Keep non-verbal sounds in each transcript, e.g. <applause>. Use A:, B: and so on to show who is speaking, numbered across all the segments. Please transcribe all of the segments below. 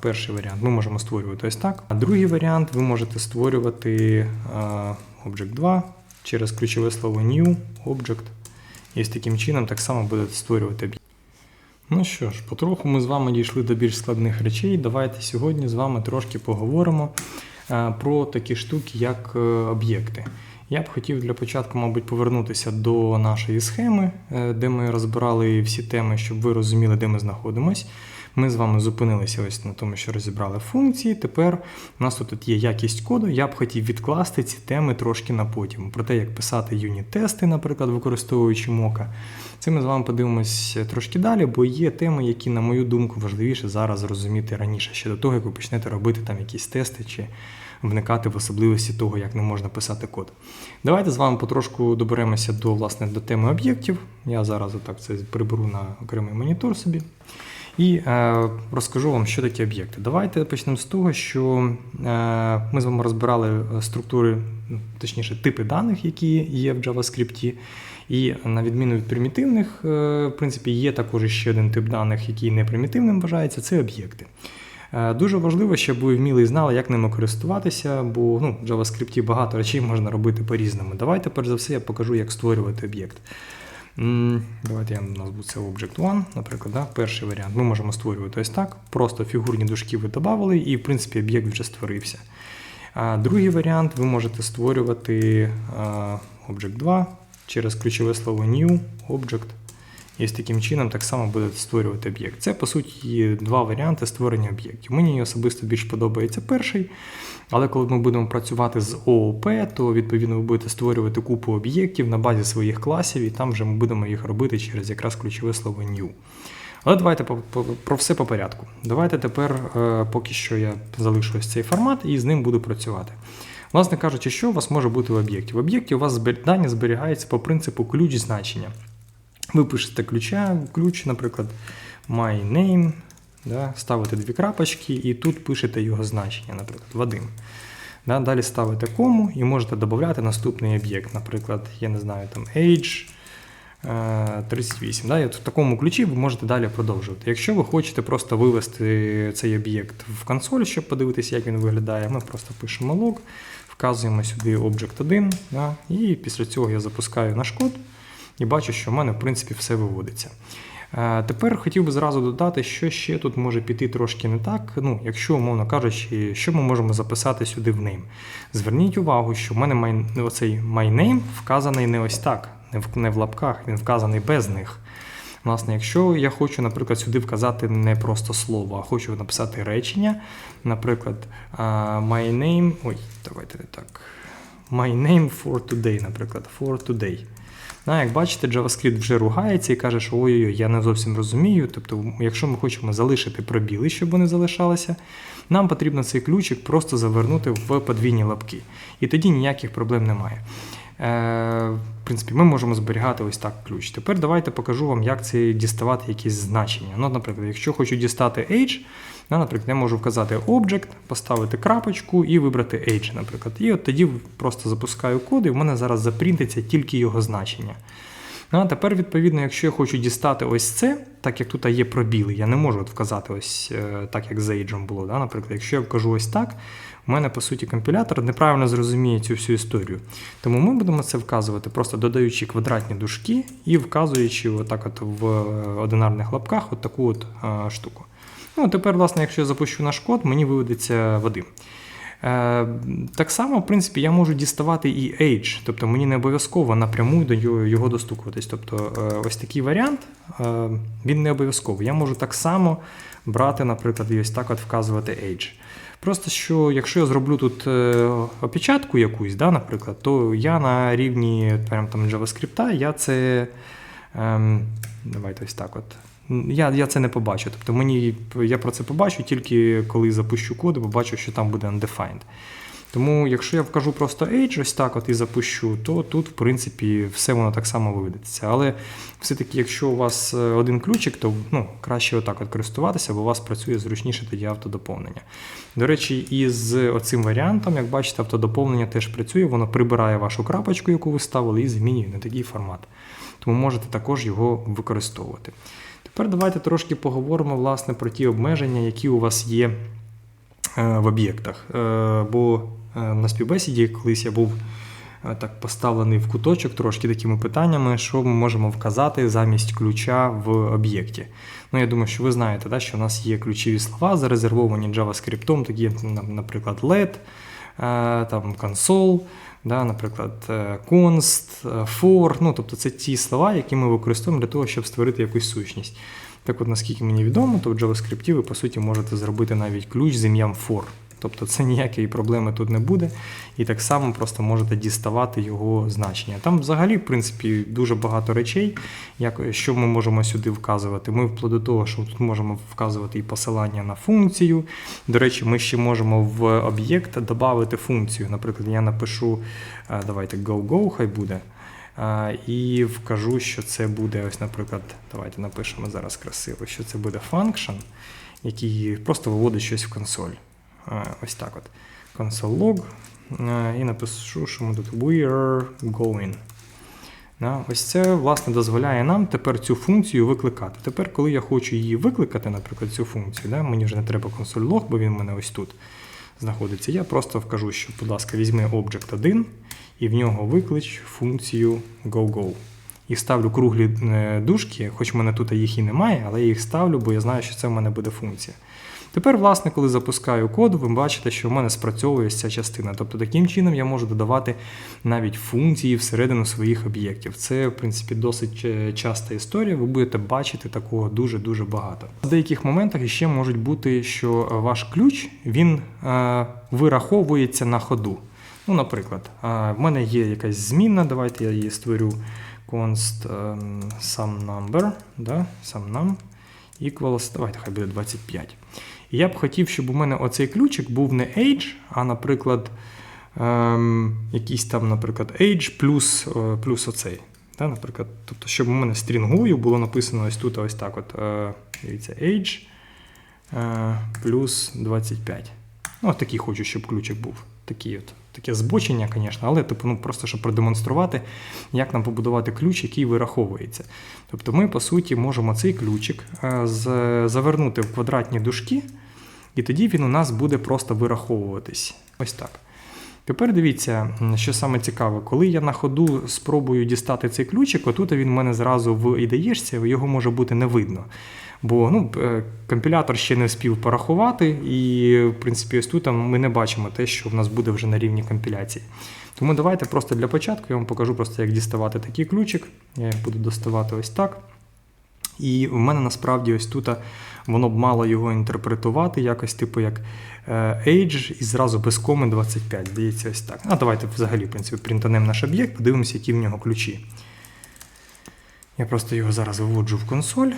A: Перший варіант ми можемо створювати ось так. А другий варіант ви можете створювати Object 2 через ключове слово New Object. І з таким чином так само будете створювати об'єкт. Ну що ж, потроху ми з вами дійшли до більш складних речей. Давайте сьогодні з вами трошки поговоримо про такі штуки, як е, об'єкти. Я б хотів для початку, мабуть, повернутися до нашої схеми, е, де ми розбирали всі теми, щоб ви розуміли, де ми знаходимось. Ми з вами зупинилися ось на тому, що розібрали функції. Тепер у нас тут є якість коду. Я б хотів відкласти ці теми трошки на потім. Про те, як писати юніт-тести, наприклад, використовуючи мока. Це ми з вами подивимось трошки далі, бо є теми, які, на мою думку, важливіше зараз зрозуміти раніше, ще до того, як ви почнете робити там якісь тести чи вникати в особливості того, як не можна писати код. Давайте з вами потрошку доберемося до, власне, до теми об'єктів. Я зараз отак це приберу на окремий монітор собі. І е, розкажу вам, що таке об'єкти. Давайте почнемо з того, що е, ми з вами розбирали структури, ну, точніше, типи даних, які є в JavaScript. І на відміну від примітивних, е, в принципі, є також ще один тип даних, який не примітивним вважається, це об'єкти. Е, Дуже важливо, щоб ви вміли і знали, як ними користуватися, бо ну, в JavaScript багато речей можна робити по-різному. Давайте, перш за все, я покажу, як створювати об'єкт. Давайте я назву це Object One, наприклад, да? перший варіант. Ми можемо створювати ось так. Просто фігурні дужки ви додали, і, в принципі, об'єкт вже створився. А другий варіант ви можете створювати Object 2 через ключове слово New Object. І з таким чином так само будете створювати об'єкт. Це, по суті, два варіанти створення об'єктів. Мені особисто більш подобається перший. Але коли ми будемо працювати з ООП, то відповідно ви будете створювати купу об'єктів на базі своїх класів, і там вже ми будемо їх робити через якраз ключове слово new. Але давайте про все по порядку. Давайте тепер, е, поки що я залишу ось цей формат і з ним буду працювати. Власне кажучи, що у вас може бути в об'єкті? В об'єкті у вас дані зберігаються по принципу ключ значення. Ви пишете ключа, ключ, наприклад, my name, да, ставите дві крапочки і тут пишете його значення, наприклад, Вадим. Да, далі ставите кому і можете додати наступний об'єкт, наприклад, я не знаю, там age е, 38. Да, і от в такому ключі ви можете далі продовжувати. Якщо ви хочете просто вивести цей об'єкт в консоль, щоб подивитися, як він виглядає, ми просто пишемо log, вказуємо сюди Object 1, да, і після цього я запускаю наш код і бачу, що в мене в принципі все виводиться. Е, Тепер хотів би зразу додати, що ще тут може піти трошки не так. Ну, якщо, умовно кажучи, що ми можемо записати сюди в name. Зверніть увагу, що в мене my, оцей my name вказаний не ось так, не в, лапках, він вказаний без них. Власне, якщо я хочу, наприклад, сюди вказати не просто слово, а хочу написати речення, наприклад, а, my name. Ой, давайте не так. My name for today, наприклад, for today. На, як бачите, JavaScript вже ругається і каже, що ой-ой, я не зовсім розумію. Тобто, якщо ми хочемо залишити пробіли, щоб вони залишалися, нам потрібно цей ключик просто завернути в подвійні лапки. І тоді ніяких проблем немає. Е, в принципі, ми можемо зберігати ось так ключ. Тепер давайте покажу вам, як це діставати якісь значення. Ну, наприклад, якщо хочу дістати age, ну, наприклад, я можу вказати object, поставити крапочку і вибрати age, наприклад. І от тоді просто запускаю код, і в мене зараз запринтиться тільки його значення. Ну, а тепер, відповідно, якщо я хочу дістати ось це, так як тут є пробіли, я не можу от вказати ось е, так, як з age було. Да? Наприклад, якщо я вкажу ось так, у мене, по суті, компілятор неправильно зрозуміє цю всю історію. Тому ми будемо це вказувати, просто додаючи квадратні дужки і вказуючи отак от в е, одинарних лапках от таку от е, штуку. Ну, тепер, власне, якщо я запущу наш код, мені виведеться Вадим. Е, так само, в принципі, я можу діставати і age, тобто мені не обов'язково напряму до його, достукуватись. Тобто е, ось такий варіант, е, він не обов'язковий. Я можу так само брати, наприклад, і ось так от вказувати age. Просто що, якщо я зроблю тут е, опечатку якусь, да, наприклад, то я на рівні прям, там, JavaScript, я це. Ем, давайте ось так от. Я, я це не побачу. Тобто мені, я про це побачу тільки коли запущу код і побачу, що там буде undefined. Тому, якщо я вкажу просто age, ось так от і запущу, то тут, в принципі, все воно так само виведеться. Але все-таки, якщо у вас е, один ключик, то ну, краще отак от користуватися, бо у вас працює зручніше тоді автодоповнення. До речі, із оцим варіантом, як бачите, автодоповнення теж працює, воно прибирає вашу крапочку, яку ви ставили, і змінює на такий формат. Тому можете також його використовувати. Тепер давайте трошки поговоримо власне про ті обмеження, які у вас є е, в об'єктах. Е, Бо е, на співбесіді колись я був так поставлений в куточок трошки такими питаннями, що ми можемо вказати замість ключа в об'єкті. Ну, я думаю, що ви знаєте, да, що у нас є ключові слова, зарезервовані JavaScript, такі, наприклад, LED, там console, да, наприклад, е, const, е, for. Ну, тобто це ті слова, які ми використовуємо для того, щоб створити якусь сущність. Так от, наскільки мені відомо, то в JavaScript ви, по суті, можете зробити навіть ключ з ім'ям for. Тобто це ніякої проблеми тут не буде. І так само просто можете діставати його значення. Там взагалі, в принципі, дуже багато речей, як, що ми можемо сюди вказувати. Ми вплоть до того, що тут можемо вказувати і посилання на функцію. До речі, ми ще можемо в об'єкт додати функцію. Наприклад, я напишу, е, давайте go-go, хай буде. І вкажу, що це буде, ось, наприклад, давайте напишемо зараз красиво, що це буде function, який просто виводить щось в консоль. Ось так от. Console. І напишу, що ми тут we are going. Ось це, власне, дозволяє нам тепер цю функцію викликати. Тепер, коли я хочу її викликати, наприклад, цю функцію, да, мені вже не треба log, бо він в мене ось тут знаходиться. Я просто вкажу, що, будь ласка, візьми object 1 і в нього виклич функцію GoGo. І ставлю круглі е, дужки, хоч в мене тут їх і немає, але я їх ставлю, бо я знаю, що це в мене буде функція. Тепер, власне, коли запускаю код, ви бачите, що в мене спрацьовує ця частина. Тобто таким чином я можу додавати навіть функції всередину своїх об'єктів. Це, в принципі, досить е, часта історія. Ви будете бачити такого дуже-дуже багато. В деяких моментах іще можуть бути, що е, ваш ключ він е, вираховується на ходу. Ну, наприклад, е, в мене є якась змінна, давайте я її створю const ем, sum number, да, sum num equals, давайте хай буде 25. І я б хотів, щоб у мене оцей ключик був не age, а, наприклад, ем, якийсь там, наприклад, age плюс, е, плюс оцей. Да, наприклад, тобто, щоб у мене стрінгою було написано ось тут, ось так. от, е, age е, плюс 25. Ну, от такий хочу, щоб ключик був. Такий от. Таке збочення, звісно, але типу, ну, просто щоб продемонструвати, як нам побудувати ключ, який вираховується. Тобто ми, по суті, можемо цей ключик е, завернути в квадратні дужки, і тоді він у нас буде просто вираховуватись. Ось так. Тепер дивіться, що саме цікаве, коли я на ходу спробую дістати цей ключик, отут він в мене зразу в IDE, його може бути не видно. Бо ну, е, компілятор ще не встиг порахувати, і, в принципі, ось тут ми не бачимо те, що в нас буде вже на рівні компіляції. Тому давайте просто для початку я вам покажу просто, як діставати такий ключик. Я їх буду доставати ось так. І в мене насправді ось тут воно б мало його інтерпретувати, якось типу як е, age і зразу без коми 25. Здається, ось так. А давайте взагалі, в принципі, принтанемо наш об'єкт, подивимося, які в нього ключі. Я просто його зараз виводжу в консоль.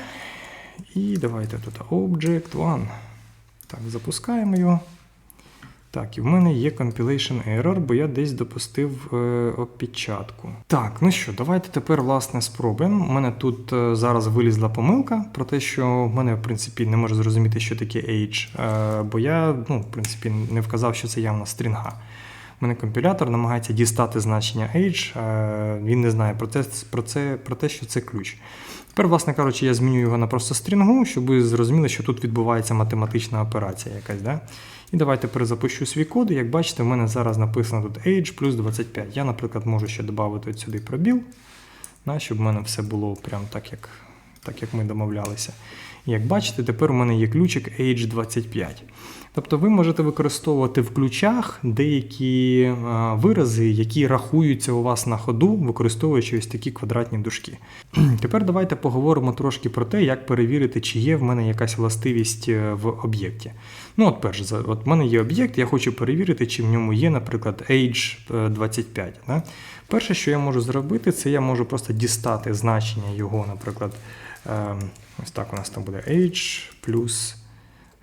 A: І давайте тут Object One. Так, запускаємо його. Так, і в мене є compilation error, бо я десь допустив е, опечатку. Так, ну що, давайте тепер власне спробуємо. У мене тут е, зараз вилізла помилка про те, що в мене, в принципі, не можу зрозуміти, що таке age, е, бо я, ну, в принципі, не вказав, що це явно стрінга. У мене компілятор намагається дістати значення age, е, він не знає про це, про, це, про те, що це ключ. Тепер, власне кажучи, я зміню його на просто стрінгу, щоб ви зрозуміли, що тут відбувається математична операція якась. Да? І давайте перезапущу свій код. Як бачите, в мене зараз написано тут age плюс 25. Я, наприклад, можу ще додати сюди пробіл, щоб в мене все було прям так, як, так, як ми домовлялися. І як бачите, тепер у мене є ключик age 25. Тобто ви можете використовувати в ключах деякі вирази, які рахуються у вас на ходу, використовуючи ось такі квадратні дужки. <clears throat> Тепер давайте поговоримо трошки про те, як перевірити, чи є в мене якась властивість е, в об'єкті. Ну, от перше, за- от в мене є об'єкт, я хочу перевірити, чи в ньому є, наприклад, age е, 25. Да? Перше, що я можу зробити, це я можу просто дістати значення його, наприклад, ем, ось так у нас там буде age плюс.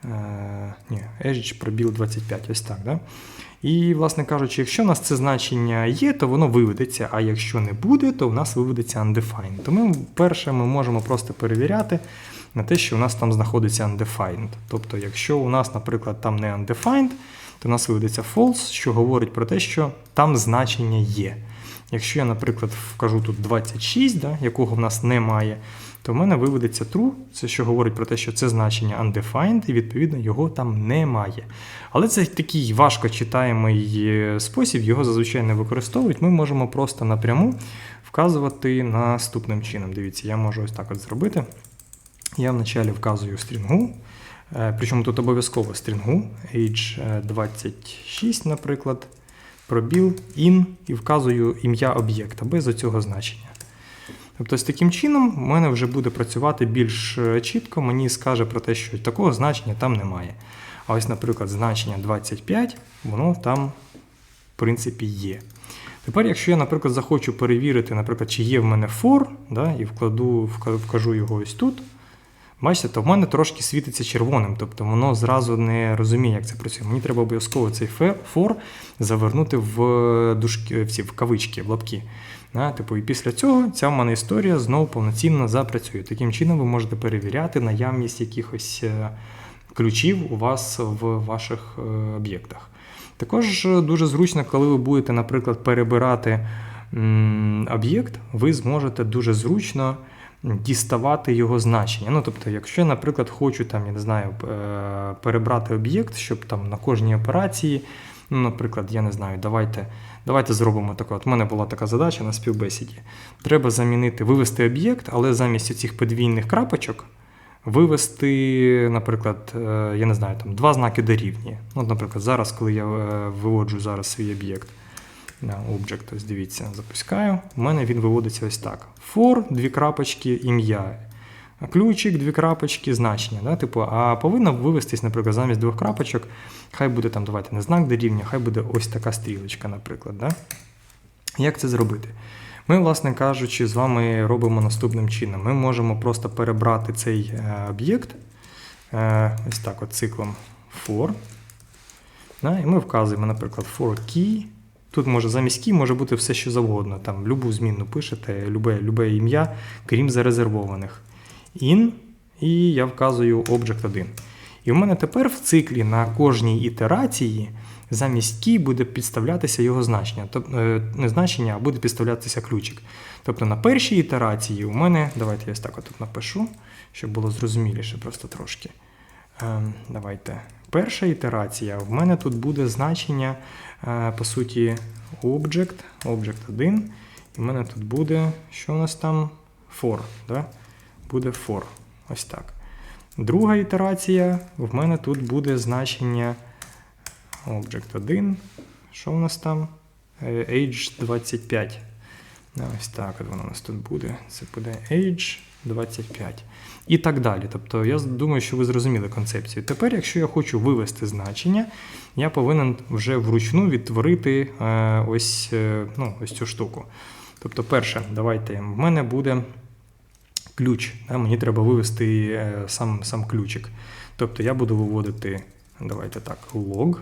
A: Е, ні, age пробіл 25, ось так. Да? І, власне кажучи, якщо у нас це значення є, то воно виведеться, а якщо не буде, то в нас виведеться undefined. Тому перше ми можемо просто перевіряти на те, що у нас там знаходиться undefined. Тобто, якщо у нас, наприклад, там не undefined, то у нас виведеться false, що говорить про те, що там значення є. Якщо я, наприклад, вкажу тут 26, да, якого в нас немає, то в мене виведеться true, це що говорить про те, що це значення undefined, і відповідно його там немає. Але це такий важко читаємий е, спосіб, його зазвичай не використовують. Ми можемо просто напряму вказувати наступним чином. Дивіться, я можу ось так от зробити. Я вначалі вказую стрінгу, е, причому тут обов'язково стрінгу, age 26, наприклад, пробіл, in і вказую ім'я об'єкта без оцього значення. Тобто, з таким чином в мене вже буде працювати більш е, чітко, мені скаже про те, що такого значення там немає. А ось, наприклад, значення 25, воно там, в принципі, є. Тепер, якщо я, наприклад, захочу перевірити, наприклад, чи є в мене for, да, і вкладу, вкажу його ось тут, бачите, то в мене трошки світиться червоним, тобто воно зразу не розуміє, як це працює. Мені треба обов'язково цей for завернути в, дужки, в, ці, в кавички, в лапки. Да, типу, і після цього ця в мене історія знову повноцінно запрацює. Таким чином ви можете перевіряти наявність якихось е, ключів у вас в ваших е, об'єктах. Також е, дуже зручно, коли ви будете, наприклад, перебирати об'єкт, ви зможете дуже зручно діставати його значення. Ну, тобто, якщо я, наприклад, хочу там, я не знаю, е, перебрати об'єкт, щоб там на кожній операції, ну, наприклад, я не знаю, давайте, давайте зробимо таке. От у мене була така задача на співбесіді. Треба замінити, вивести об'єкт, але замість цих подвійних крапочок вивести, наприклад, е, я не знаю, там два знаки дорівнює. Ну, наприклад, зараз, коли я е, виводжу зараз свій об'єкт, Object, ось дивіться, запускаю. У мене він виводиться ось так. For, дві крапочки, ім'я. Ключик, дві крапочки, значення. Да? Типу, а повинно вивестись, наприклад, замість двох крапочок, хай буде там, давайте не знак дорівнює, хай буде ось така стрілочка, наприклад. Да? Як це зробити? Ми, власне кажучи, з вами робимо наступним чином. Ми можемо просто перебрати цей е, об'єкт е, ось так от циклом for. Да, і ми вказуємо, наприклад, for key. Тут може замість key може бути все, що завгодно. Там любу змінну пишете, любе, любе ім'я, крім зарезервованих. In, і я вказую object 1. І в мене тепер в циклі на кожній ітерації замість key буде підставлятися його значення. Тобто не значення, а буде підставлятися ключик. Тобто на першій ітерації у мене, давайте я ось так тут напишу, щоб було зрозуміліше просто трошки. Ем, Давайте. Перша ітерація, в мене тут буде значення, е, по суті, object, object 1. І в мене тут буде, що у нас там? For. Да? Буде for. Ось так. Друга ітерація, в мене тут буде значення Object 1. Що у нас там? Е, Age 25. Ну, Ось так от воно у нас тут буде. Це буде Age 25. І так далі. Тобто, я думаю, що ви зрозуміли концепцію. Тепер, якщо я хочу вивести значення, я повинен вже вручну відтворити е, ось, е, ну, ось цю штуку. Тобто, перше, давайте, в мене буде ключ. Да? Мені треба вивести е, сам, сам ключик. Тобто я буду виводити, давайте так, log.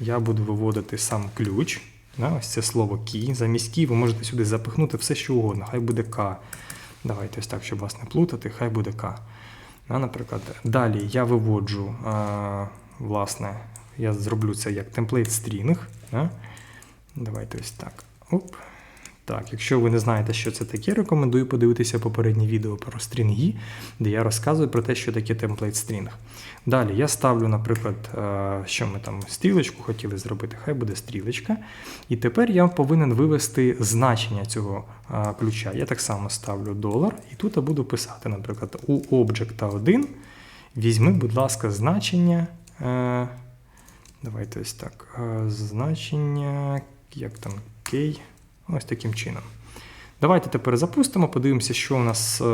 A: Я буду виводити сам ключ. Да? Ось це слово key. Замість key ви можете сюди запихнути все, що угодно. Хай буде K. Давайте ось так, щоб вас не плутати, хай буде К. Наприклад, далі я виводжу, а, власне, я зроблю це як темплейт стрінг. Давайте ось так. Оп. Так, якщо ви не знаєте, що це таке, рекомендую подивитися попереднє відео про стрінги, де я розказую про те, що таке template string. Далі я ставлю, наприклад, е, що ми там стрілочку хотіли зробити, хай буде стрілочка. І тепер я повинен вивести значення цього е, ключа. Я так само ставлю долар, і тут я буду писати, наприклад, у об'єкта 1 візьми, будь ласка, значення. е, Давайте ось так. Значення, як там, кей. Ось таким чином. Давайте тепер запустимо, подивимося, що у нас е,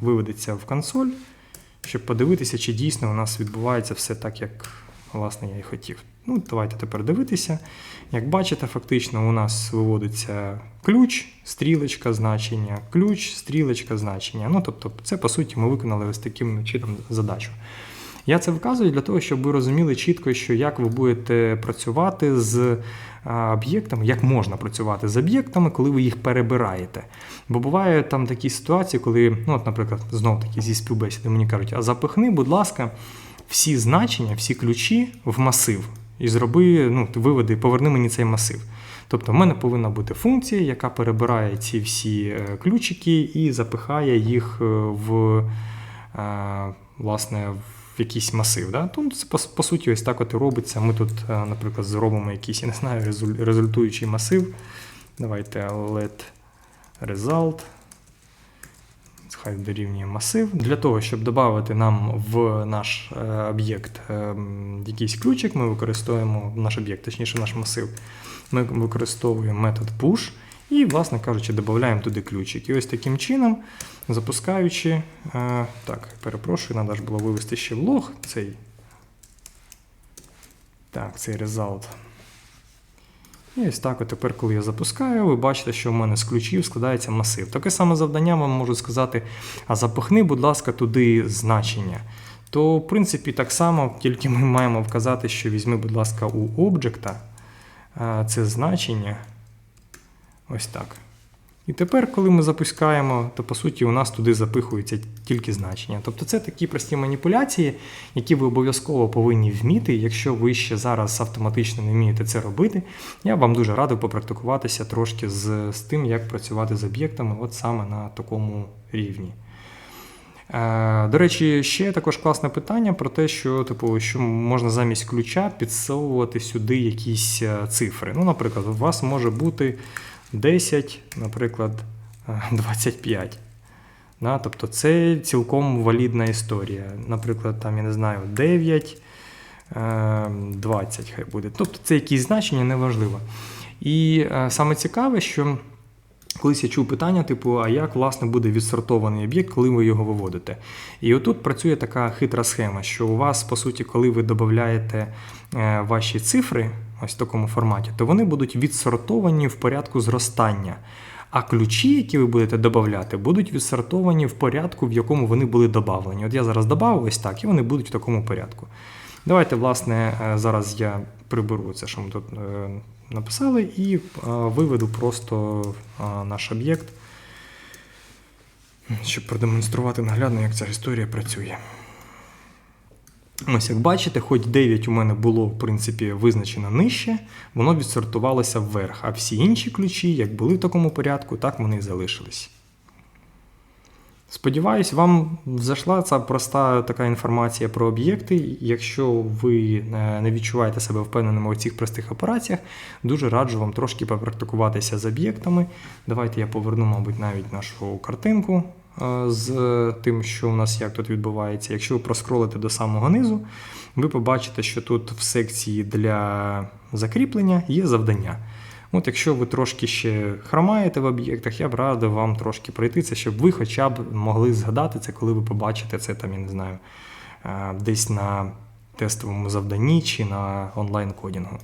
A: виведеться в консоль, щоб подивитися, чи дійсно у нас відбувається все так, як власне я і хотів. Ну, Давайте тепер дивитися. Як бачите, фактично у нас виводиться ключ, стрілочка, значення, ключ, стрілочка, значення. Ну, тобто, це по суті ми виконали ось таким чином задачу. Я це вказую для того, щоб ви розуміли чітко, що як ви будете працювати з об'єктами, як можна працювати з об'єктами, коли ви їх перебираєте. Бо буває там такі ситуації, коли, ну, от, наприклад, знов таки зі співбесіди мені кажуть, а запихни, будь ласка, всі значення, всі ключі в масив і зроби, ну, виведи, поверни мені цей масив. Тобто в мене повинна бути функція, яка перебирає ці всі е, ключики і запихає їх е, в, е, власне, в якийсь масив. Да? Тому це по, по суті ось так от і робиться. Ми тут, е, наприклад, зробимо якийсь, я не знаю, резуль- результуючий масив. Давайте let result. Хай дорівнює масив. Для того, щоб додати нам в наш е, об'єкт е, якийсь ключик, ми використовуємо наш об'єкт, точніше наш масив. Ми використовуємо метод push і, власне кажучи, додаємо туди ключик. І ось таким чином, запускаючи. Е, так, перепрошую, треба ж було вивести ще в лог цей. Так, цей result. І ось так, от тепер, коли я запускаю, ви бачите, що в мене з ключів складається масив. Таке саме завдання вам можу сказати: а запихни, будь ласка, туди значення. То, в принципі, так само, тільки ми маємо вказати, що візьми, будь ласка, у об'єкта це значення. Ось так. І тепер, коли ми запускаємо, то по суті у нас туди запихуються тільки значення. Тобто це такі прості маніпуляції, які ви обов'язково повинні вміти. Якщо ви ще зараз автоматично не вмієте це робити, я вам дуже радив попрактикуватися трошки з, з тим, як працювати з об'єктами, от саме на такому рівні. Е, До речі, ще також класне питання про те, що типу, що можна замість ключа підсовувати сюди якісь е, цифри. Ну, наприклад, у вас може бути 10, наприклад, е, <laughs> 25. Да? Тобто це цілком валідна історія. Наприклад, там, я не знаю, 9, е, 20 хай буде. Тобто це якісь значення неважливо. І е, саме цікаве, що колись я чув питання, типу, а як власне буде відсортований об'єкт, коли ви його виводите? І отут працює така хитра схема, що у вас, по суті, коли ви додаєте е, ваші цифри, ось в такому форматі, то вони будуть відсортовані в порядку зростання. А ключі, які ви будете додавати, будуть відсортовані в порядку, в якому вони були додавлені. От я зараз додав ось так, і вони будуть в такому порядку. Давайте, власне, е, зараз я приберу це, що ми тут е, написали, і е, виведу просто наш об'єкт, щоб продемонструвати наглядно, як ця історія працює. Ось, як бачите, хоч 9 у мене було, в принципі, визначено нижче, воно відсортувалося вверх, а всі інші ключі, як були в такому порядку, так вони і залишились. Сподіваюсь, вам зайшла ця проста така інформація про об'єкти. Якщо ви е, не відчуваєте себе впевненими у цих простих операціях, дуже раджу вам трошки попрактикуватися з об'єктами. Давайте я поверну, мабуть, навіть нашу картинку е, з тим, що у нас як тут відбувається. Якщо ви проскролите до самого низу, ви побачите, що тут в секції для закріплення є завдання. От якщо ви трошки ще хромаєте в об'єктах, я б радив вам трошки пройти це, щоб ви хоча б могли згадати це, коли ви побачите це там, я не знаю, е, десь на тестовому завданні чи на онлайн-кодінгу.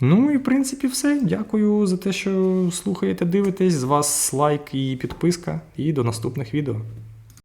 A: Ну і в принципі все. Дякую за те, що слухаєте, дивитесь. З вас лайк і підписка, і до наступних відео.